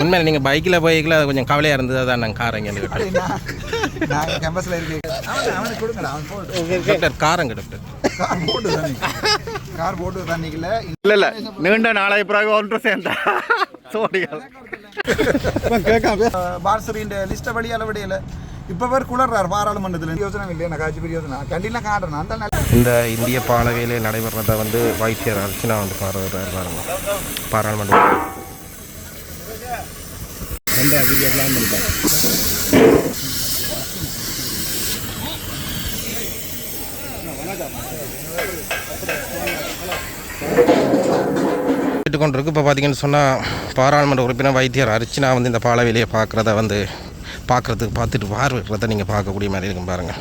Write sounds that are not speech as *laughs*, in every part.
உண்மையில நீங்கள் பைக்கில் போய்க்கல அது கொஞ்சம் கவலையாக இருந்தது அதான் நாங்கள் கார் எங்கே அது நான் நாங்கள் கேம்பஸில் இருக்கேன். அவன் அவனுக்கு கொடுங்கடா அவன் போட்டு டாக்டர் காரங்க டாக்டர் கார் போட்டு தண்ணி கார் போட்டு தண்ணிக்குள்ள இல்ல இல்ல. நீண்ட நாளை பிறகு ஒன்று சேர்ந்தா. சோடிகள் பால்சரியின் லிஸ்ட்டை வழியால விடையில இப்போ பேர் குளர்றார் பாராளுமன்றத்தில். யோசனை இல்லை எனக்கு ஆச்சு பெரிய யோசனை. கண்டிப்பாக காட்டுறேன் அந்த நல்ல இந்த இந்திய பாலகையிலே நடைபெறதை வந்து வைத்தியர் அர்ச்சனா வந்து பாருங்க. பாராளுமன்றம் கொண்டிருக்கு இப்போ பார்த்தீங்கன்னு சொன்னால் பாராளுமன்ற உறுப்பினர் வைத்தியர் அர்ச்சனா வந்து இந்த பாலவேலையை பார்க்குறத வந்து பார்க்குறதுக்கு பார்த்துட்டு பார்வைக்கிறத நீங்கள் பார்க்கக்கூடிய மாதிரி இருக்கும் பாருங்கள்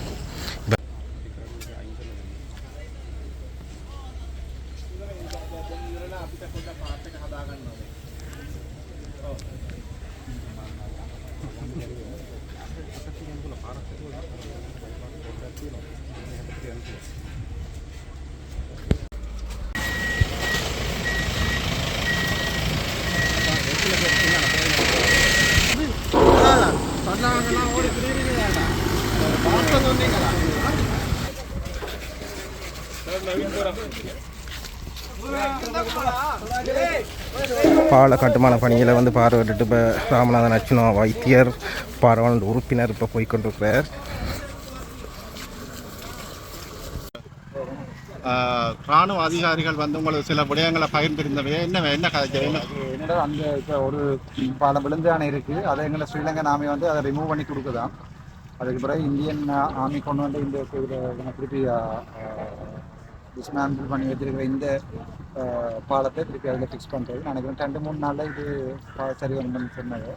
பால கட்டுமான பணிகளை வந்து பார்வையிட்டு இப்போ ராமநாதன் அச்சுனா வைத்தியர் பாராளுமன்ற உறுப்பினர் இப்போ போய்கொண்டிருக்கிறார் ராணுவ அதிகாரிகள் வந்து உங்களுக்கு சில விடயங்களை பகிர்ந்திருந்தவையே. என்ன என்ன கதை என்ன? என்னடா அந்த இப்போ ஒரு பாலம் விழுந்தானே இருக்கு. அதை எங்களை ஸ்ரீலங்கா நாமி வந்து அதை ரிமூவ் பண்ணி கொடுக்குதாம் அதுக்கு பிறகு இந்தியன் ஆர்மி கொண்டு வந்து இந்த திருப்பி டிஸ்மேண்டில் பண்ணி வச்சிருக்கிற இந்த பாலத்தை திருப்பி அதில் ஃபிக்ஸ் பண்ணுறது நினைக்கிறேன் ரெண்டு மூணு நாளில் இது பா- சரி வரணும்னு சொன்னாங்க.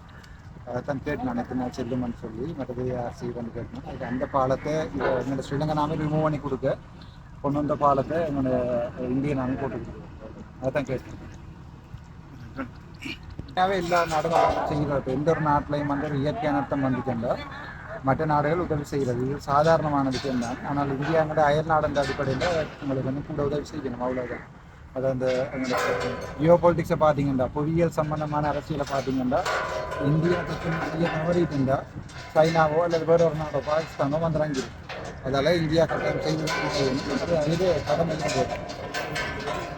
அதான் கேட்டு நான் எத்தனை நாள் சொல்லி. மற்றது ஆர்சி வந்து கேட்டேன். அதுக்கு அந்த பாலத்தை இதை எங்களோட ஸ்ரீலங்கா நாமே ரிமூவ் பண்ணி கொடுக்க கொண்டு வந்த பாலத்தை எங்களோட இந்திய நாமே போட்டு கொடுக்குறோம் அதான் கேட்டேன். எல்லா நாடும் செய்கிறது எந்த ஒரு நாட்டிலையும் வந்து ஒரு இயற்கை அனர்த்தம் வந்துச்சுண்டா மற்ற நாடுகள் உதவி செய்கிறது. இது சாதாரணமான விஷயம் தான் ஆனால் இந்தியாங்கிற அயல் நாடுன்ற அடிப்படையில் உங்களுக்கு வந்து கூட உதவி செய்யணும். அவ்வளோதான் அது அந்த எங்களுக்கு ஜியோ பொலிட்டிக்ஸை பார்த்தீங்கன்னா புவியியல் சம்பந்தமான அரசியலை பார்த்தீங்கன்னா இந்தியா இந்திய தவறிட்டுண்டா சைனாவோ அல்லது வேற ஒரு நாடோ பாகிஸ்தானோ வந்துறாங்க அதால் இந்தியா கட்டாயம் செய்யணும் இது கடமை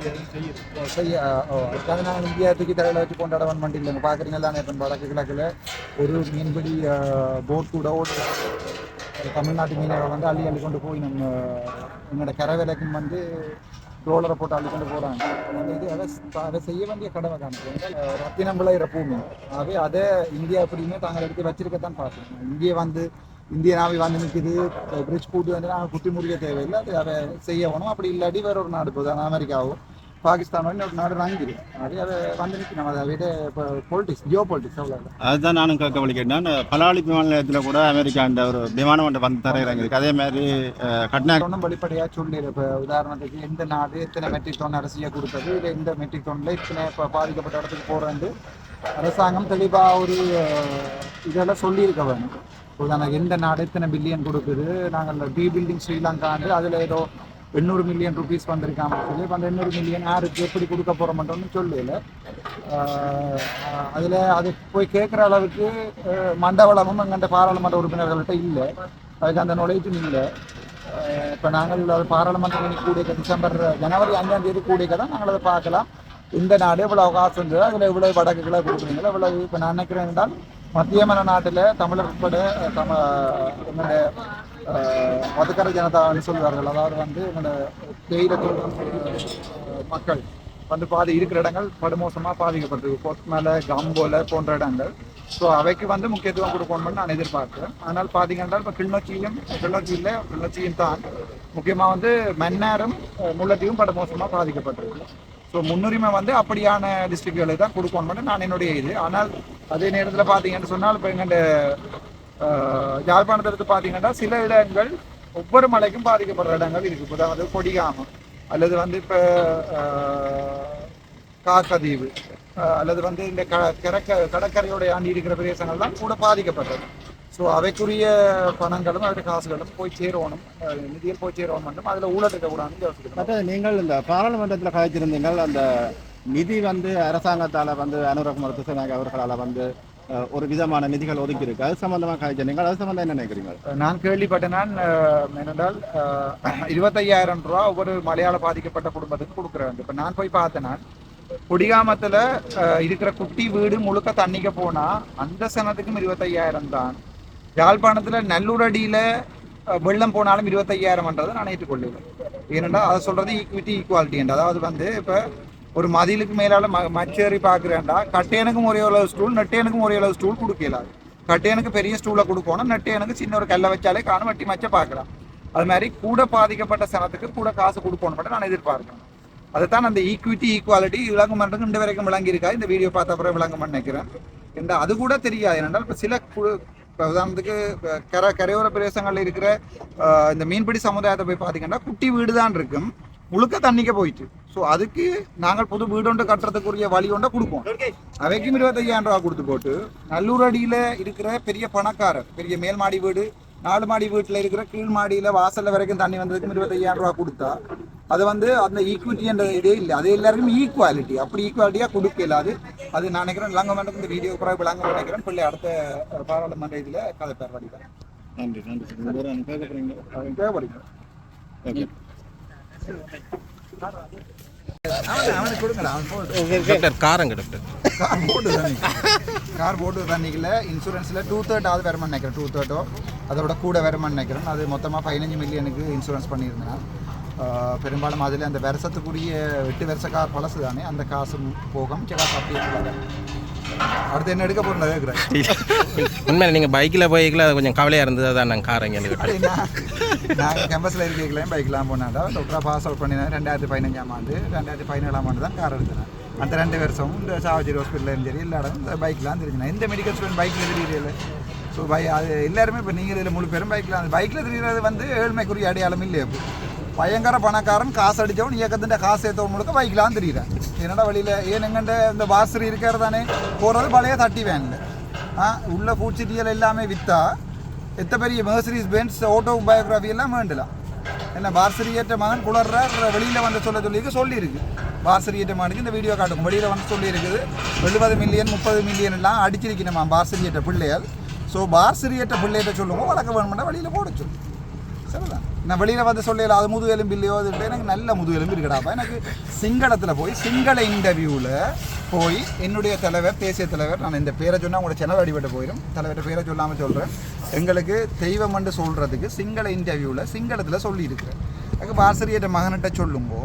செய்ய ஓ, அதுக்காக நான் இந்தியா தூக்கி தலையில் வச்சு கொண்டாட வர மாட்டேங்க பார்க்குறீங்க தானே இப்போ வடக்கு கிழக்கில் ஒரு மீன்பிடி போட் கூட ஓடுது. தமிழ்நாட்டு மீனவரை வந்து அள்ளி அள்ளி கொண்டு போய் நம்ம எங்களோட கரவேலைக்கும் வந்து ரோலரை போட்டு அள்ளி கொண்டு போகிறாங்க அந்த இது அதை அதை செய்ய வேண்டிய கடமை தான். ரத்தினம் விளையிற பூமி. ஆகவே அதை இந்தியா எப்படியுமே தாங்கள் எடுத்து வச்சிருக்கத்தான் பார்க்கணும். இங்கே வந்து இந்திய நாவி வந்து நிற்குது பிரிட்ஜ் கூட்டு வந்து நாங்கள் குட்டி முறிய தேவையில்லை. அது அதை செய்ய வேணும். அப்படி இல்லாட்டி வேற ஒரு நாடு போகுது. அமெரிக்காவோ பாகிஸ்தானோ இன்னொரு நாடு வாங்கிடு அது அதை வந்து நிற்கணும் அதை விட இப்போ பொலிட்டிக்ஸ் ஜியோ பொலிட்டிக்ஸ் அவ்வளோ அதுதான் நானும் கேட்க வலிக்கிறேன் பலாளி விமான நிலையத்தில் கூட அமெரிக்காண்ட ஒரு விமானம் ஒன்று வந்து தரையிறங்கிருக்கு அதே மாதிரி கட்னா ஒன்றும் வெளிப்படையாக சொல்லிடு இப்போ உதாரணத்துக்கு எந்த நாடு எத்தனை மெட்ரிக் டன் அரிசியை கொடுத்தது இல்லை எந்த மெட்ரிக் டன்ல இத்தனை இப்போ பாதிக்கப்பட்ட இடத்துக்கு போகிறது அரசாங்கம் தெளிவாக ஒரு இதெல்லாம் சொல்லியிருக்க வேணும். உதாரணம் எந்த நாடு எத்தனை பில்லியன் கொடுக்குது? நாங்கள் பி பில்டிங் ஸ்ரீலங்காண்டு அதில் ஏதோ எண்ணூறு மில்லியன் ருபீஸ் வந்திருக்காம சொல்லி இப்போ அந்த எண்ணூறு மில்லியன் யாருக்கு எப்படி கொடுக்க போகிறோம்ன்றோம்னு சொல்லல. அதில் அது போய் கேட்குற அளவுக்கு மண்டவளமும் அங்கே பாராளுமன்ற உறுப்பினர்கள்ட்ட இல்லை. அதுக்கு அந்த நுழைச்சும் இல்லை. இப்போ நாங்கள் அது பாராளுமன்ற கூடிய டிசம்பர் ஜனவரி அஞ்சாம் தேதி கூடிய தான் நாங்கள் அதை பார்க்கலாம். இந்த நாடு இவ்வளோ காசு இருந்தது அதில் இவ்வளோ வடக்குகளை கொடுக்குறீங்களா இவ்வளவு இப்போ நான் நினைக்கிறேன் என்றால் மத்திய மன நாட்டில் தமிழர் உட்பட தம என்னுடைய அஹ், மதுக்கரை ஜனதான்னு சொல்வார்கள். அதாவது வந்து என்னோட தேயிலை மக்கள் வந்து பாதி இருக்கிற இடங்கள் படுமோசமாக பாதிக்கப்பட்டிருக்கு. கொத்மலை கம்போல போன்ற இடங்கள். ஸோ அவைக்கு வந்து முக்கியத்துவம் கொடுக்கணும்னு நான் எதிர்பார்க்கிறேன். ஆனால் பார்த்தீங்கன்னா இப்போ கிளிநொச்சியிலும் கிளிநொச்சியில் கிளிநொச்சியும் தான் முக்கியமாக வந்து மன்னாரும் முள்ளத்தையும் முல்லைத்தீவும் படுமோசமாக பாதிக்கப்பட்டிருக்கு. ஸோ முன்னுரிமை வந்து அப்படியான டிஸ்ட்ரிக்ட்களுக்கு தான் கொடுக்கணும்னு நான் என்னுடைய இது. ஆனால் அதே நேரத்தில் பார்த்தீங்கன்னு சொன்னால் இப்போ எங்கள் யாழ்ப்பாணத்தை எடுத்து பார்த்தீங்கன்னா சில இடங்கள் ஒவ்வொரு மலைக்கும் பாதிக்கப்படுற இடங்கள் இருக்குது இப்போ அதாவது கொடிகாமம் அல்லது வந்து இப்போ காக்கதீவு அல்லது வந்து இந்த க கடற்க கடற்கரையோட ஆண்டி இருக்கிற பிரதேசங்கள்லாம் கூட பாதிக்கப்பட்டது. ஸோ அவைக்குரிய பணங்களும் அவருடைய காசுகளும் போய் சேரணும் அஹ், நிதியில் போய் சேரணும் மட்டும் அதில் ஊழல் இருக்கக்கூடாதுன்னு யோசிக்கணும் நீங்கள் இந்த பாராளுமன்றத்தில் கதைச்சிருந்தீங்கள் அந்த நிதி வந்து அரசாங்கத்தால வந்து அனுரகுமார் திசநாயக் அவர்களால் வந்து ஒரு விதமான நிதிகள் ஒதுக்கி இருக்கு அது சம்பந்தமாக காய்ச்சல் நீங்கள் அது சம்பந்தம் என்ன நினைக்கிறீங்க? நான் கேள்விப்பட்டேன் என்னென்றால் இருபத்தையாயிரம் ரூபா ஒவ்வொரு மலையாள பாதிக்கப்பட்ட குடும்பத்துக்கு கொடுக்குறாங்க இப்போ நான் போய் பார்த்தேன் குடிகாமத்தில் இருக்கிற குட்டி வீடு முழுக்க தண்ணிக்க போனா அந்த சனத்துக்கும் இருபத்தையாயிரம் தான். யாழ்ப்பாணத்தில் நல்லூரடியில் வெள்ளம் போனாலும் இருபத்தையாயிரம்ன்றதை நான் ஏற்றுக்கொள்ளுவேன். ஏனென்றால் அதை சொல்கிறது ஈக்விட்டி ஈக்குவாலிட்டி அதாவது வந்து இப்போ ஒரு மதிலுக்கு மேலால் ம மச்சேறி பார்க்குறேன்டா கட்டையனுக்கும் ஒரே அளவு ஸ்டூல் நெட்டையனுக்கும் ஒரே அளவு ஸ்டூல் கொடுக்கல கட்டையனுக்கு பெரிய ஸ்டூலை கொடுக்கணும் நெட்டையனுக்கு சின்ன ஒரு கல்லை வச்சாலே காணும் வட்டி மச்ச பார்க்கலாம். அது மாதிரி கூட பாதிக்கப்பட்ட சனத்துக்கு கூட காசு கொடுக்கணும் மட்டும் நான் எதிர்பார்க்கிறேன். அதுதான் அந்த ஈக்விட்டி ஈக்குவாலிட்டி விளங்கும் பண்ணுறது இந்த வரைக்கும் விளங்கி இருக்கா இந்த வீடியோ பார்த்த அப்புறம் விளங்கும் நினைக்கிறேன். இந்த அது கூட தெரியாது. ஏனென்றால் இப்போ சில குழு இப்போ உதாரணத்துக்கு கரை கரையோர பிரதேசங்களில் இருக்கிற ஆஹ், இந்த மீன்பிடி சமுதாயத்தை போய் பார்த்தீங்கன்னா குட்டி வீடு தான் இருக்கும் முழுக்க தண்ணிக்க போயிட்டு ஸோ அதுக்கு நாங்கள் புது வீடு ஒன்று கட்டுறதுக்குரிய வழி ஒன்றை கொடுப்போம் அவைக்கும் இருபத்தையாயிரம் ரூபா கொடுத்து போட்டு நல்லூர் அடியில் இருக்கிற பெரிய பணக்காரர் பெரிய மேல் மாடி வீடு நாலு மாடி வீட்டில் இருக்கிற கீழ் மாடியில் வாசல்ல வரைக்கும் தண்ணி வந்ததுக்கும் இருபத்தையாயிரம் ரூபா கொடுத்தா அது வந்து அந்த ஈக்விட்டின்ற இதே இல்லை. அது எல்லாருக்கும் ஈக்குவாலிட்டி அப்படி ஈக்குவாலிட்டியாக கொடுக்கல அது அது நான் நினைக்கிறேன் விளங்கமன்றத்துக்கு இந்த வீடியோ பிறகு விளங்க நினைக்கிறேன். பிள்ளை அடுத்த பாராளுமன்ற இதில் கதை பேர் வடிவேன் நன்றி நன்றி. தேவைப்படுங்க ஓகே அவனுக்கு கொடுங்கடா அவன் போடு டாக்டர் காரங்க டாக்டர். கார் போட்டு தான் கார் போட்டு தான் நிற்கல இன்சூரன்ஸில் டூ தேர்ட் ஆகுது வருமானு நினைக்கிறேன் டூ தேர்ட்டோ அதோட கூட வருமானு நினைக்கிறேன். அது மொத்தமாக பதினஞ்சு மில்லியனுக்கு இன்சூரன்ஸ் பண்ணியிருந்தேன். பெரும்பாலும் அதில் அந்த வருஷத்துக்குரிய எட்டு வருஷ கார் பழசு தானே அந்த காசு போக மிச்ச காசு அப்படியே. அடுத்து என்ன எடுக்க போகிறேன் கேட்குறேன் உண்மையில நீங்கள் பைக்கில் போய்க்கல அது கொஞ்சம் கவலையாக இருந்தது அதான் நாங்கள் காரங்க நாங்கள் கேம்பஸில் இருக்கலையும் பைக்லாம் போனாடா டாக்டராக பாஸ் அவுட் பண்ணினேன் ரெண்டாயிரத்தி பதினஞ்சாம் ஆண்டு ரெண்டாயிரத்தி பதினேழாம் ஆண்டு தான் கார் எடுத்தேன் அந்த ரெண்டு வருஷம் இந்த சாவச்சேரி ஹாஸ்பிட்டலும் சரி எல்லா இடம் இந்த பைக்லாம் தெரிஞ்சுனேன் எந்த மெடிக்கல் ஸ்டூடெண்ட் பைக்கில் தெரியல ஸோ பை அது எல்லாருமே இப்போ நீங்கள் இதில் முழு பேரும் பைக்கில் அந்த பைக்கில் தெரியறது வந்து ஏழ்மைக்குரிய அடையாளம் இல்லை இப்போ பயங்கர பணக்காரன் காசு அடித்தவன் இயக்கத்தின் காசு ஏற்றவன் முழுக்க பைக்லாம் தெரியுறேன் என்னடா வழியில்? ஏன் எங்கண்ட இந்த பாஸ்ரி இருக்கிறது தானே? போகிறது பழைய தட்டி வேனில் ஆ உள்ள பூச்சிட்டியல் எல்லாமே விற்றா எத்த பெரிய மெர்சரிஸ் பென்ஸ் ஆட்டோ பயோகிராஃபி எல்லாம் வேண்டலாம். என்ன பாரசரியேற்ற மகன் குளர்ற வெளியில் வந்து சொல்ல சொல்லியிருக்கு சொல்லியிருக்கு. பாரசரியேற்ற மகனுக்கு இந்த வீடியோ காட்டும் வெளியில் வந்து சொல்லியிருக்குது எழுபது மில்லியன் முப்பது மில்லியன் எல்லாம் அடிச்சிருக்கணுமா பாரசரியேற்ற பிள்ளைகள்? ஸோ பாரசரியேற்ற பிள்ளைகிட்ட சொல்லுவோம் வழக்க வேணுமெண்டா வெளியில் போட சொல்லு. சரிதான் நான் வெளியில் வந்து சொல்லல அது முதுகெலும்பு இல்லையோ அது எனக்கு நல்ல முதுகெலும்பு இருக்கடாப்பா எனக்கு சிங்களத்தில் போய் சிங்கள இன்டர்வியூவில் போய் என்னுடைய தலைவர் தேசிய தலைவர் நான் இந்த பேரை சொன்னால் உங்களோட சேனல் அடிபட்டு போயிடும் தலைவர்கிட்ட பேரை சொல்லாமல் சொல்கிறேன் எங்களுக்கு தெய்வம் என்று சொல்கிறதுக்கு சிங்கள இன்டர்வியூவில் சிங்களத்தில் சொல்லியிருக்கிறேன். எனக்கு பாரசரியற்ற மகன்கிட்ட சொல்லும்போ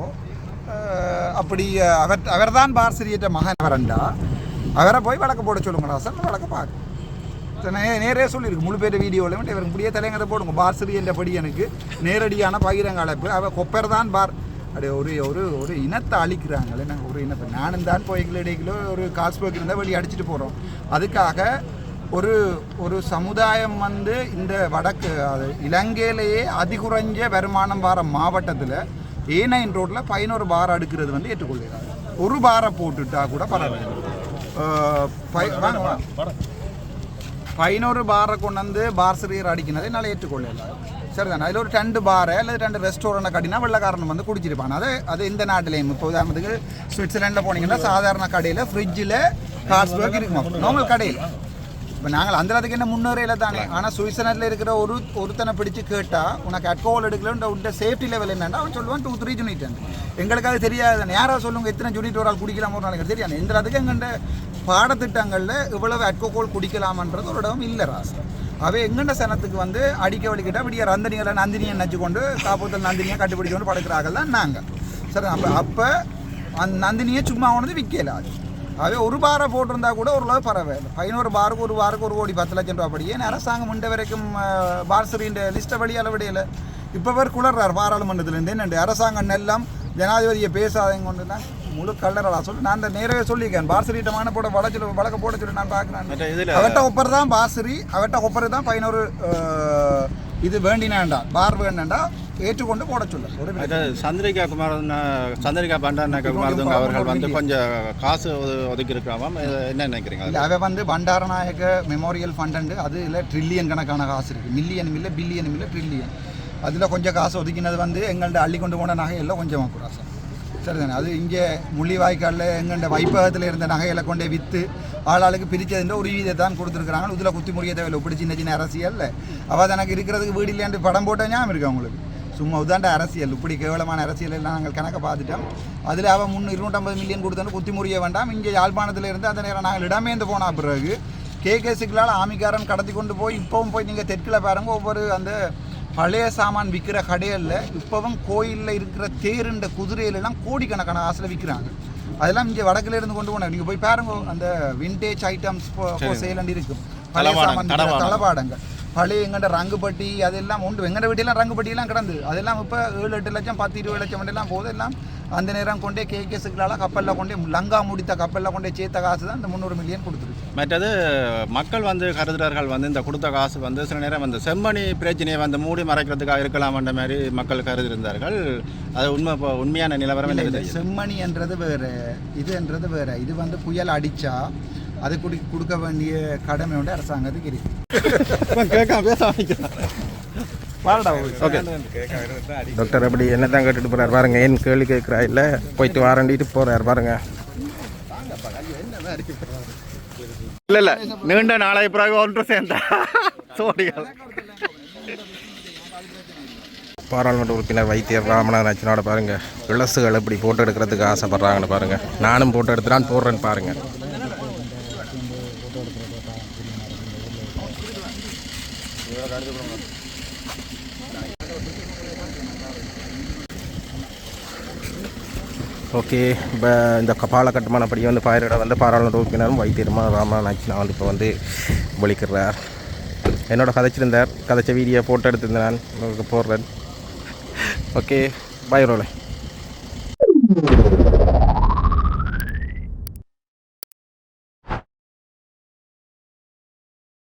அப்படி அவர் அவர்தான் பாரசிரியற்ற மகன். அவரண்டா. அவரை போய் வழக்கு போட சொல்லுங்கடா. சார் வழக்கு பார்க்க நேரே சொல்லியிருக்கு. முழு பேர் வீடியோவில் மட்டும் இவருக்கு முடிய தலைங்கிறத போடுங்க. பார்சரி என்ற படி எனக்கு. நேரடியான பகிரங்க அழைப்பு. அவ கொப்பர் தான் பார். அப்படியே ஒரு ஒரு ஒரு இனத்தை அழிக்கிறாங்களே. நாங்கள் ஒரு இனத்தை நானும் தான் போய் கிலோ ஒரு காஸ்போக் இருந்தால் வெளியே அடிச்சுட்டு போகிறோம் அதுக்காக ஒரு ஒரு சமுதாயம் வந்து இந்த வடக்கு அது இலங்கையிலேயே அதிகுறைஞ்ச வருமானம் வார மாவட்டத்தில் ஏ நைன் ரோட்டில் பதினோரு பார் அடுக்கிறது வந்து ஏற்றுக்கொள்கிறாங்க ஒரு பாரை போட்டுட்டா கூட பரவாயில்லை. அஹ், பதினோரு பாரை கொண்டு வந்து பார் சிறியர் அடிக்கினதை என்னால் ஏற்றுக்கொள்ளல. சரிதானே? அதில் ஒரு ரெண்டு பாரை அல்லது ரெண்டு ரெஸ்டாரண்ட்டை கட்டினா வெள்ளக்காரன் வந்து குடிச்சிருப்பான். அது அது இந்த நாட்டிலையும். இப்போ உதாரணத்துக்கு சுவிட்சர்லாண்டில் போனீங்கன்னா சாதாரண கடையில் ஃப்ரிட்ஜில் கார்ஸ்பர்க் இருக்குமா நார்மல் கடையில். இப்போ நாங்கள் அந்த அதுக்கு என்ன முன்னேறையில தானே ஆனால் சுவிட்சர்லாண்டில் இருக்கிற ஒரு ஒருத்தனை பிடிச்சு கேட்டால் உனக்கு அட்கோல் எடுக்கல உண்ட சேஃப்டி லெவல் என்னன்னா அவன் சொல்லுவான் டூ த்ரீ யூனிட் எங்களுக்கு அது தெரியாது யாராவது சொல்லுங்க எத்தனை யூனிட் ஒரு ஆள் குடிக்கலாம் ஒரு நாளைக்கு தெரியாது. இந்த அதுக்கு எங்கள்கிட்ட பாடத்திட்டங்களில் இவ்வளவு அட்கோகோல் குடிக்கலாமன்றது ஒரு இடம் இல்லை ராசா. அவை எங்கண்ட சனத்துக்கு வந்து அடிக்க வலிக்கிட்டா விடிய ரந்தனிகளை நந்தினியை நச்சு கொண்டு காப்பூத்தல் நந்தினியை கட்டுப்பிடிச்சு கொண்டு படுக்கிறார்கள் தான் நாங்கள் சரி அப்போ அப்போ அந்த நந்தினியை சும்மா கொண்டு விற்கல அது. அவை ஒரு பாரை போட்டிருந்தா கூட ஓரளவு பரவாயில்ல. பதினோரு பாருக்கு ஒரு பாருக்கு ஒரு கோடி பத்து லட்சம் ரூபா படியே அரசாங்கம் முண்ட வரைக்கும் பார்சரின்ற லிஸ்ட்டை வெளியால விடையில இப்போ பேர் குளர்றார் பாராளுமன்றத்திலேருந்து. என்னண்டு அரசாங்கம் எல்லாம் ஜனாதிபதியை பேசாதங்க கொண்டுனா முழு கல்லறா சொல்லி நான் அந்த நேரவே சொல்லியிருக்கேன். பார்சரிட்டமான போட வளச்சு வழக்க போட சொல்லி நான் பார்க்குறேன். அவட்ட ஒப்பர் தான் பாசரி அவட்ட ஒப்பர் தான் பதினோரு இது வேண்டினாண்டா பார் வேண்டாண்டா ஏற்றுக்கொண்டு போட சொல்ல. சந்திரிகா குமார் சந்திரிகா பண்டாரநாயக்க குமாரதுங்க அவர்கள் வந்து கொஞ்சம் காசு ஒது- ஒதுக்கி இருக்கிறாமாம் என்ன நினைக்கிறீங்க அவ வந்து பண்டாரநாயக மெமோரியல் ஃபண்ட் அது இல்லை ட்ரில்லியன் கணக்கான காசு இருக்குது மில்லியனும் இல்லை பில்லியனும் இல்லை ட்ரில்லியன் அதில் கொஞ்சம் காசு ஒதுக்கினது வந்து எங்கள்ட்ட அள்ளி கொண்டு போன நகை எல்லாம் கொஞ்சம் ராசா சரிதானே? அது இங்கே முள்ளிவாய்க்காலில் எங்கண்ட வைப்பகத்தில் இருந்த நகைகளை கொண்டே விற்று ஆளாளுக்கு பிரித்ததுன்ற ஒரு வீதை தான் கொடுத்துருக்குறாங்க. இதில் குத்தி முடிய தேவையில்லை. இப்படி சின்ன சின்ன அரசியல். அவள் தனக்கு இருக்கிறதுக்கு வீடு இல்லையாண்டு படம் போட்ட ஞாபகம் இருக்கு அவங்களுக்கு சும்மா உதாண்ட அரசியல். இப்படி கேவலமான அரசியல் எல்லாம் நாங்கள் கணக்கை பார்த்துட்டோம். அதில் அவன் முன்னூறு இருநூற்றம்பது மில்லியன் கொடுத்தாலும் குத்தி முறிய வேண்டாம். இங்கே யாழ்ப்பாணத்தில் இருந்து அந்த நேரம் நாங்கள் இடமேந்து போன பிறகு கேகேசிக்கலால் ஆமிக்காரன் கடத்தி கொண்டு போய் இப்போவும் போய் நீங்கள் தெற்கில் பாருங்கள் ஒவ்வொரு அந்த பழைய சாமான் விற்கிற கடைகளில் இப்போவும் கோயிலில் இருக்கிற தேருண்ட குதிரையிலெல்லாம் கோடிக்கணக்கான ஆசில் விற்கிறாங்க அதெல்லாம் இங்கே வடக்குல இருந்து கொண்டு போனாங்க. நீங்கள் போய் பாருங்க அந்த விண்டேஜ் ஐட்டம்ஸ் சேலண்ட் இருக்கும் பழைய சாமான். தளபாடங்கள் பழைய எங்கள்ட ரங்குப்பட்டி அதெல்லாம் உண்டு. எங்கள்ட வீட்டிலாம் ரங்குப்பட்டியெல்லாம் கிடந்து. அதெல்லாம் இப்போ ஏழு எட்டு லட்சம் பத்து இருபது லட்சம் எல்லாம் போகுது எல்லாம் அந்த நேரம் கொண்டே கேகேஸுக்களால் கப்பலில் கொண்டே லங்கா முடித்த கப்பலில் கொண்டே சேர்த்த காசு தான் இந்த முந்நூறு மில்லியன் கொடுத்துருக்கு மற்றது மக்கள் வந்து கருதுறார்கள் வந்து இந்த கொடுத்த காசு வந்து சில நேரம் அந்த செம்மணி பிரச்சனையை வந்து மூடி மறைக்கிறதுக்காக இருக்கலாம்ன்ற மாதிரி மக்கள் கருதிருந்தார்கள் அது உண்மை உண்மையான நிலவரம் இல்லை செம்மணி என்றது வேறு இதுன்றது வேறு. இது வந்து புயல் அடித்தா அது குடி கொடுக்க வேண்டிய கடமை வந்து அரசாங்கத்துக்கு இருக்கு. *laughs* கேட்காம பேச வைக்கலாம் ஓகே டாக்டர் அப்படி என்ன தான் கேட்டுட்டு போகிறார் பாருங்க. ஏன் கேள்வி கேட்குறா இல்லை? போயிட்டு வாரண்டிட்டு போகிறார் பாருங்க. இல்ல இல்ல. நீண்ட நாளை பிறகு ஒன்று சேர்ந்தா. சோடிகள் பாராளுமன்ற உறுப்பினர் வைத்தியர் ராமநாதன் அச்சனோட பாருங்க. இளசுகள் எப்படி போட்டோ எடுக்கிறதுக்கு ஆசைப்படுறாங்கன்னு பாருங்க. நானும் போட்டோ எடுத்து நான் போடுறேன்னு பாருங்க. ஓகே இப்போ இந்த கபால கட்டுமானப்படி வந்து பயிரிட வந்து பாராளுமன்ற உறுப்பினரும் வைத்தியருமா ராமன் அச்சனா வந்து இப்போ வந்து ஒழிக்கிறார் என்னோட கதைச்சிருந்தார் கதைச்ச வீடியோ ஃபோட்டோ எடுத்திருந்தேன் நான் உங்களுக்கு போடுறேன். ஓகே பாய் ரோலை